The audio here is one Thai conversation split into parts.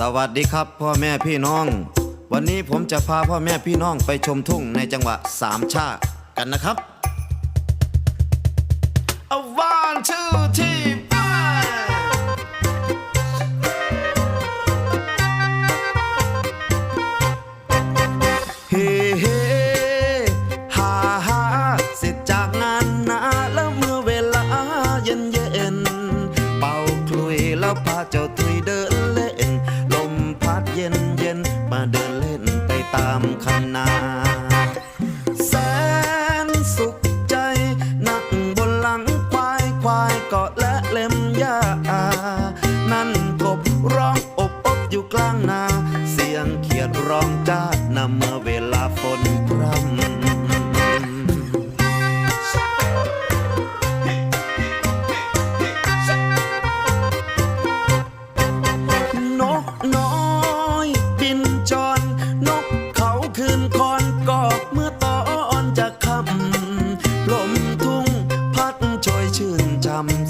สวัสดีครับพ่อแม่พี่น้อง วันนี้ผมจะพาพ่อแม่พี่น้องไปชมทุ่งในจังหวะสามชากันนะครับ A one two three five เฮ้เฮ้ฮ่าฮ่าเสร็จจากงานนาแล้วเมื่อเวลาเย็นเย็นเป่าคลุยแล้วพาเจ้าทุยเดิน นา แสนสุขใจ นั่งบนหลังควายควายเกาะและเล็มหญ้านั่นกบร้องอบอบอยู่กลางนา เสียงเขียดร้องจ้านำเมื่อ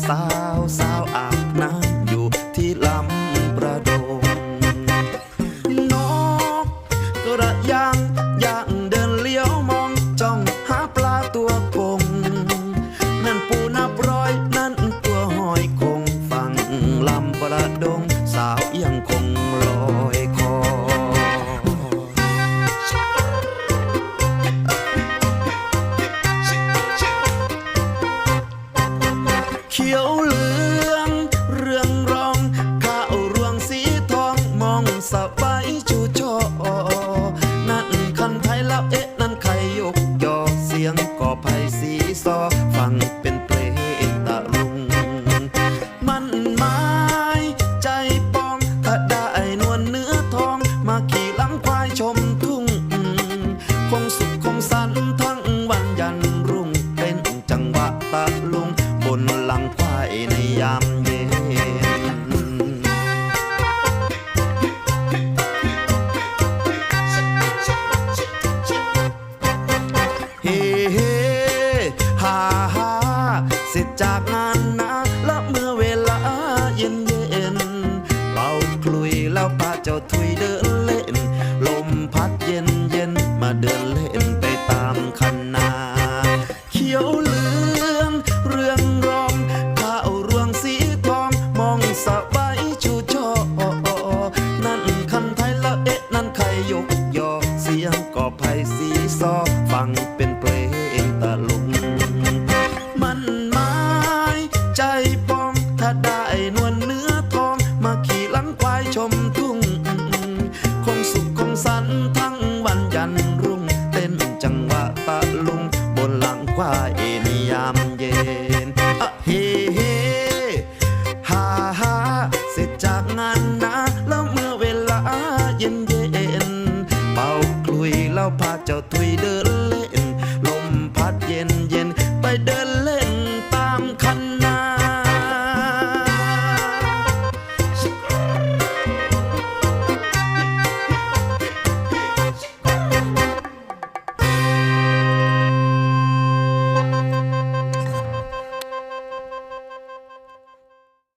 สาวสาวอาบน้ำอยู่ที่ลำประดงนกกระยางย่างเดินเลี้ยวมองจ้องหาปลาตัวกงนั่นปูนับร้อยนั่นตัวหอยคงฟังลำประดง สาวยังคงลอย บายชูชอนั่นคันไทยแล้วเอ๊ะนั่นใครยกยอเสียงก่อไผ่สีซอฟังเป็นเพลงตะลุง มันหมายใจปองถ้าได้นวลเนื้อทอง มาขี่ลังควายชมทุ่ง คงสุขคงสันท ยวถุยเดินเล่น ลมพัดเย็นเย็นมาเดินเล่นไปตามคันนา เขียวเหลืองเรืองรองข้าวรวงสีทองมองสบายชูชอนั่นคันไทยละเอ๊ะนั่นใครยกยอเสียงก่อไผ่สีย นทั้งวันยันรุ่งเต้นจังหวะตะลุง บนหลังควายในยามเย็นอะเฮเฮฮ่าฮ่าเสร็จจากงานนะแล้วเมื่อเวลาเย็นเย็นเป่าคลุยแล้วพาเจ้าทุยเดิน